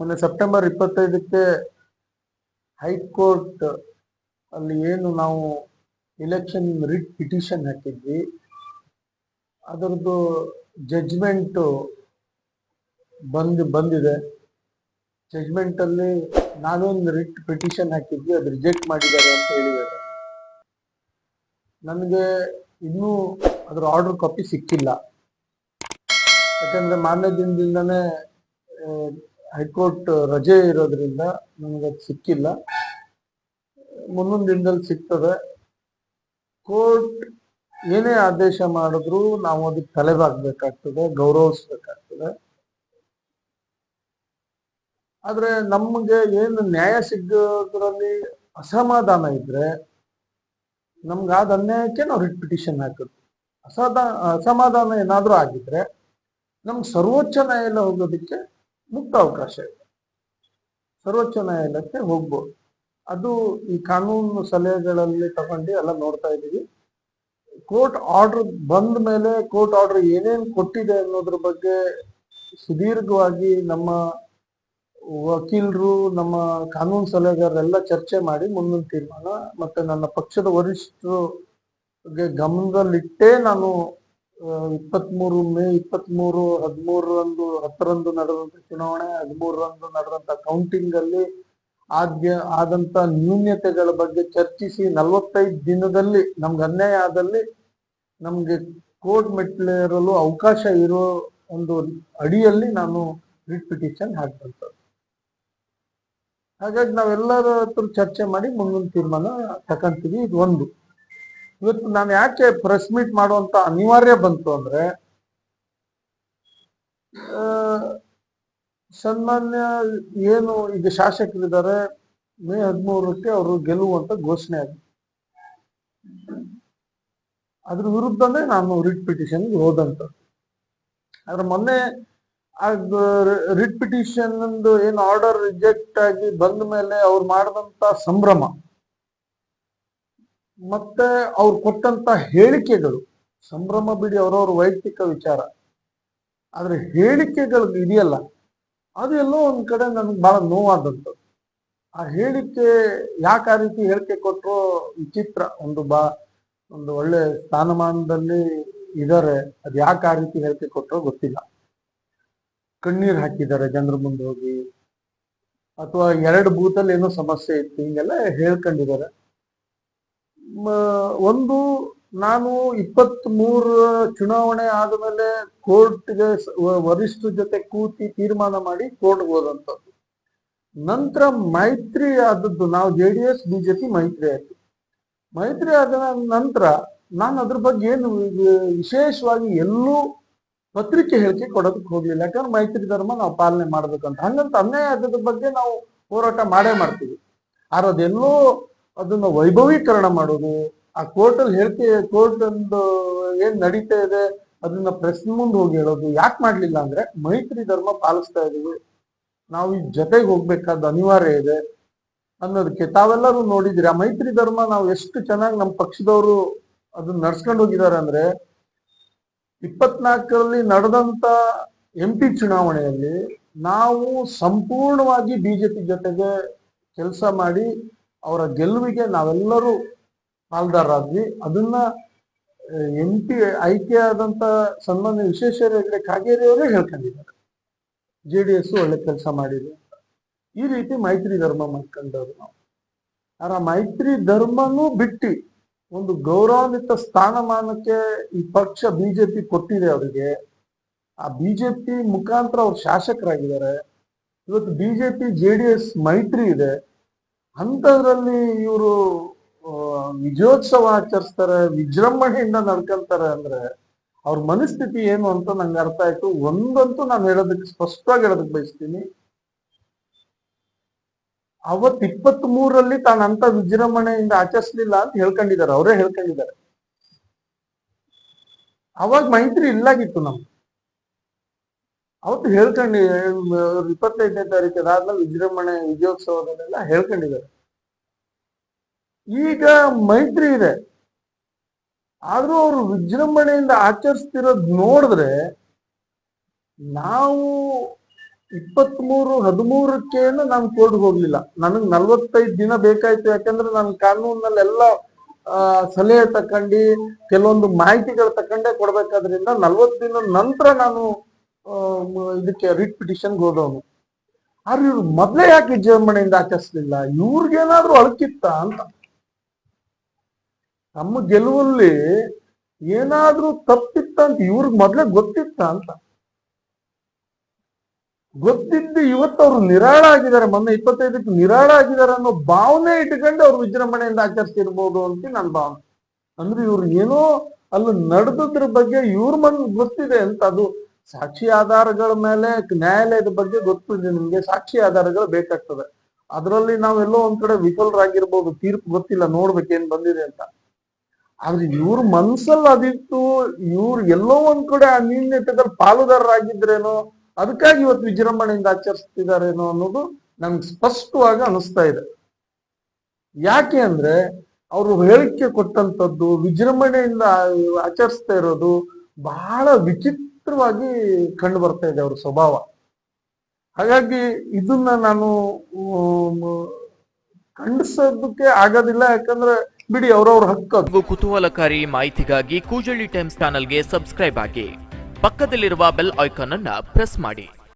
ಮೊನ್ನೆ ಸೆಪ್ಟೆಂಬರ್ ಇಪ್ಪತ್ತೈದಕ್ಕೆ ಹೈಕೋರ್ಟ್ ಅಲ್ಲಿ ಏನು ನಾವು ಇಲೆಕ್ಷನ್ ರಿಟ್ ಪಿಟಿಷನ್ ಹಾಕಿದ್ವಿ. ಅದರದ್ದು ಜಜ್ಮೆಂಟು ಬಂದು, ಬಂದಿದೆ. ಜಜ್ಮೆಂಟಲ್ಲಿ ನಾನೊಂದು ರಿಟ್ ಪಿಟಿಷನ್ ಹಾಕಿದ್ವಿ, ಅದು ರಿಜೆಕ್ಟ್ ಮಾಡಿದ್ದಾರೆ ಅಂತ ಹೇಳಿದ್ದಾರೆ. ನನಗೆ ಇನ್ನೂ ಅದರ ಆರ್ಡರ್ ಕಾಪಿ ಸಿಕ್ಕಿಲ್ಲ. ಯಾಕಂದರೆ ಮಾನ್ಯ ದಿನದಿಂದನೇ ಹೈಕೋರ್ಟ್ ರಜೆ ಇರೋದ್ರಿಂದ ನಮಗೆ ಸಿಕ್ಕಿಲ್ಲ. ಮುಂದೊಂದು ದಿನದಲ್ಲಿ ಸಿಗ್ತದೆ. ಕೋರ್ಟ್ ಏನೇ ಆದೇಶ ಮಾಡಿದ್ರು ನಾವು ಅದಕ್ಕೆ ತಲೆಬಾಗ್ಬೇಕಾಗ್ತದೆ, ಗೌರವಿಸ್ಬೇಕಾಗ್ತದೆ. ಆದ್ರೆ ನಮಗೆ ಏನು ನ್ಯಾಯ ಸಿಗೋದ್ರಲ್ಲಿ ಅಸಮಾಧಾನ ಇದ್ರೆ ನಮ್ಗೆ ಆದ ಅನ್ಯಾಯಕ್ಕೆ ನಾವು ರಿಟ್ ಪಿಟಿಷನ್ ಹಾಕಿದ್ವಿ ಅಸದಾ, ಅಸಮಾಧಾನ ಏನಾದ್ರೂ ಆಗಿದ್ರೆ ನಮ್ಗೆ ಸರ್ವೋಚ್ಚ ನ್ಯಾಯಾಲಯ ಹೋಗೋದಕ್ಕೆ ಮುಕ್ತ ಅವಕಾಶ ಇದೆ. ಸರ್ವೋಚ್ಚ ನ್ಯಾಯಾಲಯಕ್ಕೆ ಹೋಗ್ಬೋದು ಅದು ಈ ಕಾನೂನು ಸಲಹೆಗಳಲ್ಲಿ ತಗೊಂಡು ಎಲ್ಲ ನೋಡ್ತಾ ಇದ್ದೀವಿ. ಕೋರ್ಟ್ ಆರ್ಡರ್ ಬಂದ ಮೇಲೆ ಕೋರ್ಟ್ ಆರ್ಡರ್ ಏನೇನು ಕೊಟ್ಟಿದೆ ಅನ್ನೋದ್ರ ಬಗ್ಗೆ ಸುದೀರ್ಘವಾಗಿ ನಮ್ಮ ವಕೀಲರು, ನಮ್ಮ ಕಾನೂನು ಸಲಹೆಗಾರರೆಲ್ಲ ಚರ್ಚೆ ಮಾಡಿ ಮುಂದಿನ ತೀರ್ಮಾನ, ಮತ್ತೆ ನನ್ನ ಪಕ್ಷದ ವರಿಷ್ಠರು ಗಮನದಲ್ಲಿಟ್ಟೇ ನಾನು ಇಪ್ಪತ್ಮೂರು ಮೇ ಇಪ್ಪತ್ಮೂರು ಹದಿಮೂರರಂದು ಹತ್ತರಂದು ನಡೆದಂತ ಚುನಾವಣೆ ಹದಿಮೂರರಂದು ನಡೆದಂತ ಕೌಂಟಿಂಗ್ ಅಲ್ಲಿ ಆದ್ಯ, ಆದಂತ ನ್ಯೂನ್ಯತೆಗಳ ಬಗ್ಗೆ ಚರ್ಚಿಸಿ ನಲವತ್ತೈದು ದಿನದಲ್ಲಿ, ನಮ್ಗೆ ಅನ್ಯಾಯ ಆದಲ್ಲಿ ನಮ್ಗೆ ಕೋರ್ಟ್ ಮೆಟ್ಟಲೇರಲು ಅವಕಾಶ ಇರೋ ಒಂದು ಅಡಿಯಲ್ಲಿ ನಾನು ರಿಟ್ ಪಿಟಿಷನ್ ಹಾಕ್ತಂಥದ್ದು ಹಾಗಾಗಿ ನಾವೆಲ್ಲರ ಹತ್ರ ಚರ್ಚೆ ಮಾಡಿ ಮುಂದಿನ ತೀರ್ಮಾನ ತಕೊಂತೀವಿ. ಇದು ಒಂದು. ಇವತ್ತು ನಾನು ಯಾಕೆ ಪ್ರೆಸ್ ಮೀಟ್ ಮಾಡುವಂತ ಅನಿವಾರ್ಯ ಬಂತು ಅಂದ್ರೆ ಸನ್ಮಾನ್ಯ ಏನು ಈಗ ಶಾಸಕರಿದ್ದಾರೆ, ಮೇ ಹದಿಮೂರಕ್ಕೆ ಅವರು ಗೆಲುವು ಅಂತ ಘೋಷಣೆ ಆಗಿದೆ. ಅದ್ರ ವಿರುದ್ಧನೇ ನಾನು ರಿಟ್ ಪಿಟಿಷನ್ ಹೋದಂತ. ಆದ್ರೆ ಮೊನ್ನೆ ರಿಟ್ ಪಿಟಿಷನ್ ಏನು ಆರ್ಡರ್ ರಿಜೆಕ್ಟ್ ಆಗಿ ಬಂದ ಮೇಲೆ ಅವ್ರು ಮಾಡಿದಂತ ಸಂಭ್ರಮ ಮತ್ತೆ ಅವ್ರು ಕೊಟ್ಟಂತ ಹೇಳಿಕೆಗಳು, ಸಂಭ್ರಮ ಬಿಡಿ ಅವರವ್ರ ವೈಯಕ್ತಿಕ ವಿಚಾರ. ಆದ್ರೆ ಹೇಳಿಕೆಗಳು ಇದೆಯಲ್ಲ, ಅದು ಎಲ್ಲೋ ಒಂದ್ ಕಡೆ ನನ್ಗೆ ಬಹಳ ನೋವಾದಂಥದ್ದು. ಆ ಹೇಳಿಕೆ ಯಾಕೆ ಆ ರೀತಿ ಹೇಳಿಕೆ ಕೊಟ್ಟರು ವಿಚಿತ್ರ, ಒಂದು ಬಾ, ಒಂದು ಒಳ್ಳೆ ಸ್ಥಾನಮಾನದಲ್ಲಿ ಇದಾರೆ, ಅದು ಯಾಕೆ ಆ ರೀತಿ ಹೇಳಿಕೆ ಕೊಟ್ಟರೋ ಗೊತ್ತಿಲ್ಲ. ಕಣ್ಣೀರು ಹಾಕಿದ್ದಾರೆ ಜನರ ಮುಂದೆ ಹೋಗಿ, ಅಥವಾ ಎರಡು ಬೂತಲ್ಲಿ ಏನೋ ಸಮಸ್ಯೆ ಇತ್ತು, ಹಿಂಗೆಲ್ಲ ಹೇಳ್ಕೊಂಡಿದ್ದಾರೆ. ಒಂದು ನಾನು ಇಪ್ಪತ್ತ್ ಮೂರು ಚುನಾವಣೆ ಆದಮೇಲೆ ಕೋರ್ಟ್ಗೆ ವರಿಷ್ಠ ಜೊತೆ ಕೂತಿ ತೀರ್ಮಾನ ಮಾಡಿ ಕೋರ್ಟ್ಗೆ ಹೋದಂಥದ್ದು. ನಂತರ ಮೈತ್ರಿ ಆದದ್ದು, ನಾವು ಜೆ ಡಿ ಎಸ್ ಬಿಜೆಪಿ ಮೈತ್ರಿ ಆಯ್ತು. ಮೈತ್ರಿ ಆದ ನಂತರ ನಾನು ಅದ್ರ ಬಗ್ಗೆ ಏನು ವಿಶೇಷವಾಗಿ ಎಲ್ಲೂ ಪತ್ರಿಕೆ ಹೇಳಿಕೆ ಕೊಡೋದಕ್ಕೆ ಹೋಗ್ಲಿಲ್ಲ. ಯಾಕಂದ್ರೆ ಮೈತ್ರಿ ಧರ್ಮ ನಾವು ಪಾಲನೆ ಮಾಡ್ಬೇಕಂತ. ಹಂಗಂತ ಅನ್ಯಾಯ ಆದದ ಬಗ್ಗೆ ನಾವು ಹೋರಾಟ ಮಾಡೇ ಮಾಡ್ತೀವಿ. ಆದ್ರೆ ಅದೆಲ್ಲೋ ಅದನ್ನ ವೈಭವೀಕರಣ ಮಾಡೋದು, ಆ ಕೋರ್ಟಲ್ಲಿ ಹೇಳ್ತೀವಿ ಕೋರ್ಟ್ ಒಂದು ಏನ್ ನಡೀತಾ ಇದೆ, ಅದನ್ನ ಪ್ರೆಸ್ ಮುಂದೆ ಹೋಗಿ ಹೇಳೋದು, ಯಾಕೆ ಮಾಡ್ಲಿಲ್ಲ ಅಂದ್ರೆ ಮೈತ್ರಿ ಧರ್ಮ ಪಾಲಿಸ್ತಾ ಇದೀವಿ. ನಾವು ಈ ಜೊತೆಗೆ ಹೋಗ್ಬೇಕಾದ ಅನಿವಾರ್ಯ ಇದೆ ಅನ್ನೋದಕ್ಕೆ ತಾವೆಲ್ಲರೂ ನೋಡಿದಿರಿ ಆ ಮೈತ್ರಿ ಧರ್ಮ ನಾವು ಎಷ್ಟು ಚೆನ್ನಾಗಿ ನಮ್ಮ ಪಕ್ಷದವರು ಅದನ್ನ ನಡ್ಸ್ಕೊಂಡು ಹೋಗಿದ್ದಾರೆ ಅಂದ್ರೆ ಇಪ್ಪತ್ನಾಲ್ಕರಲ್ಲಿ ನಡೆದಂತ ಎಂ ಪಿ ಚುನಾವಣೆಯಲ್ಲಿ ನಾವು ಸಂಪೂರ್ಣವಾಗಿ ಬಿಜೆಪಿ ಜೊತೆಗೆ ಕೆಲಸ ಮಾಡಿ ಅವರ ಗೆಲುವಿಗೆ ನಾವೆಲ್ಲರೂ ಪಾಲ್ದಾರಾದ್ವಿ ಅದನ್ನ ಎಂ ಪಿ ಆದಂತ ಸನ್ಮಾನ್ಯ ವಿಶ್ವೇಶ್ವರ ಹೆಗಡೆ ಕಾಗೇರಿ ಅವರೇ ಹೇಳ್ಕೊಂಡಿದ್ದಾರೆ. ಜೆ ಡಿ ಎಸ್ ಒಳ್ಳೆ ಕೆಲಸ ಮಾಡಿದೆ. ಈ ರೀತಿ ಮೈತ್ರಿ ಧರ್ಮ ಮಾಡ್ಕೊಂಡವ್ರು ನಾವು. ಆ ಮೈತ್ರಿ ಧರ್ಮನೂ ಬಿಟ್ಟು ಒಂದು ಗೌರವಾನ್ವಿತ ಸ್ಥಾನಮಾನಕ್ಕೆ ಈ ಪಕ್ಷ ಬಿಜೆಪಿ ಕೊಟ್ಟಿದೆ ಅವರಿಗೆ. ಆ ಬಿಜೆಪಿ ಮುಖಾಂತರ ಅವ್ರು ಶಾಸಕರಾಗಿದ್ದಾರೆ. ಇವತ್ತು ಬಿಜೆಪಿ ಜೆ ಡಿ ಎಸ್ ಮೈತ್ರಿ ಇದೆ. ಅಂಥದ್ರಲ್ಲಿ ಇವರು ವಿಜಯೋತ್ಸವ ಆಚರಿಸ್ತಾರೆ, ವಿಜೃಂಭಣೆಯಿಂದ ನಡ್ಕೊಂತಾರೆ ಅಂದ್ರೆ ಅವ್ರ ಮನಸ್ಥಿತಿ ಏನು ಅಂತ ನಂಗೆ ಅರ್ಥ ಆಯ್ತು. ಒಂದಂತೂ ನಾನು ಹೇಳೋದಕ್ಕೆ ಸ್ಪಷ್ಟವಾಗಿ ಹೇಳೋದಕ್ಕೆ ಬಯಸ್ತೀನಿ. ಅವತ್ ಇಪ್ಪತ್ತ್ ಮೂರರಲ್ಲಿ ತಾನು ಅಂತ ವಿಜೃಂಭಣೆಯಿಂದ ಆಚರಿಸ್ಲಿಲ್ಲ ಅಂತ ಹೇಳ್ಕೊಂಡಿದ್ದಾರೆ. ಅವರೇ ಹೇಳ್ಕೊಂಡಿದ್ದಾರೆ. ಅವಾಗ ಮೈತ್ರಿ ಇಲ್ಲಾಗಿತ್ತು ನಮ್ಗೆ. ಅವತ್ತು ಹೇಳ್ಕೊಂಡು ಇಪ್ಪತ್ತೈದನೇ ತಾರೀಕು ಅದಾದ್ಮೇಲೆ ವಿಜೃಂಭಣೆ ವಿಜಯೋತ್ಸವದಲ್ಲೆಲ್ಲ ಹೇಳ್ಕೊಂಡಿದ್ದಾರೆ. ಈಗ ಮೈತ್ರಿ ಇದೆ. ಆದ್ರೂ ಅವರು ವಿಜೃಂಭಣೆಯಿಂದ ಆಚರಿಸ್ತಿರೋದ್ ನೋಡಿದ್ರೆ ನಾವು ಇಪ್ಪತ್ಮೂರು ಹದಿಮೂರಕ್ಕೇನು ನಾನು ಕೋರ್ಟ್ ಹೋಗ್ಲಿಲ್ಲ. ನನಗ್ ನಲ್ವತ್ತೈದು ದಿನ ಬೇಕಾಯ್ತು. ಯಾಕಂದ್ರೆ ನಾನು ಆ, ಸಲಹೆ ತಕೊಂಡಿ ಕೆಲವೊಂದು ಮಾಹಿತಿಗಳು ತಕೊಂಡೇ ಕೊಡ್ಬೇಕಾದ್ರಿಂದ ನಲ್ವತ್ತು ದಿನ ನಂತರ ನಾನು ಇದಕ್ಕೆ ರಿಟ್ ಪಿಟಿಷನ್ಗೆ ಹೋದವನು. ಆದ್ರೆ ಇವ್ರು ಮೊದ್ಲೇ ಯಾಕೆ ವಿಜೃಂಭಣೆಯಿಂದ ಆಚರಿಸ್ಲಿಲ್ಲ? ಇವ್ರಿಗೇನಾದ್ರೂ ಅಳಕಿತ್ತ ಅಂತ. ನಮ್ಮ ಗೆಲುವಲ್ಲಿ ಏನಾದ್ರೂ ತಪ್ಪಿತ್ತ ಅಂತ ಇವ್ರಿಗೆ ಮೊದಲೇ ಗೊತ್ತಿತ್ತ ಅಂತ. ಗೊತ್ತಿದ್ದು ಇವತ್ತು ಅವ್ರು ನಿರಾಳ ಆಗಿದ್ದಾರೆ. ಮೊನ್ನೆ ಇಪ್ಪತ್ತೈದಕ್ಕೆ ನಿರಾಳ ಆಗಿದ್ದಾರೆ ಅನ್ನೋ ಭಾವನೆ ಇಟ್ಕೊಂಡು ಅವ್ರು ವಿಜೃಂಭಣೆಯಿಂದ ಆಚರಿಸಿರ್ಬೋದು ಅಂತ ನನ್ನ ಭಾವನೆ. ಅಂದ್ರೆ ಇವ್ರು ಏನೋ ಅಲ್ಲಿ ನಡೆದದ್ರ ಬಗ್ಗೆ ಇವ್ರ ಮನ್ ಗೊತ್ತಿದೆ ಅಂತ ಅದು ಸಾಕ್ಷಿ ಆಧಾರಗಳ ಮೇಲೆ ನ್ಯಾಯಾಲಯದ ಬಗ್ಗೆ ಗೊತ್ತಿದೆ ನಿಮ್ಗೆ. ಸಾಕ್ಷಿ ಆಧಾರಗಳು ಬೇಕಾಗ್ತದೆ. ಅದರಲ್ಲಿ ನಾವೆಲ್ಲೋ ಒಂದ್ ಕಡೆ ವಿಫಲರಾಗಿರ್ಬೋದು, ತೀರ್ಪು ಗೊತ್ತಿಲ್ಲ ನೋಡ್ಬೇಕೇನ್ ಬಂದಿದೆ ಅಂತ. ಆದ್ರೆ ಇವ್ರ ಮನ್ಸಲ್ಲಿ ಅದಿತ್ತು, ಇವ್ರು ಎಲ್ಲೋ ಒಂದ್ ಕಡೆ ಆ ನ್ಯೂನ್ಯತೆದಲ್ಲಿ ಪಾಲುದಾರರಾಗಿದ್ರೇನೋ, ಅದಕ್ಕಾಗಿ ಇವತ್ತು ವಿಜೃಂಭಣೆಯಿಂದ ಆಚರಿಸ್ತಿದಾರೇನೋ ಅನ್ನೋದು ನಮ್ಗೆ ಸ್ಪಷ್ಟವಾಗಿ ಅನಿಸ್ತಾ ಇದೆ. ಯಾಕೆ ಅಂದ್ರೆ ಅವರು ಹೇಳಿಕೆ ಕೊಟ್ಟಂತದ್ದು ವಿಜೃಂಭಣೆಯಿಂದ ಆಚರಿಸ್ತಾ ಇರೋದು ಬಹಳ ವಿಚಿತ್ರವಾಗಿ ಕಂಡು ಬರ್ತಾ ಇದೆ ಅವ್ರ ಸ್ವಭಾವ. ಹಾಗಾಗಿ ಇದನ್ನ ನಾನು ಖಂಡಿಸೋದಕ್ಕೆ ಆಗೋದಿಲ್ಲ, ಯಾಕಂದ್ರೆ ಬಿಡಿ ಅವ್ರವ್ರ ಹಕ್ಕು. ಕುತೂಹಲಕಾರಿ ಮಾಹಿತಿಗಾಗಿ ಕೂಜಳ್ಳಿ ಟೈಮ್ಸ್ ಚಾನಲ್ಗೆ ಸಬ್ಸ್ಕ್ರೈಬ್ ಆಗಿ. ಪಕ್ಕದಲ್ಲಿರುವ ಬೆಲ್ ಐಕಾನ್ ಅನ್ನ ಪ್ರೆಸ್ ಮಾಡಿ.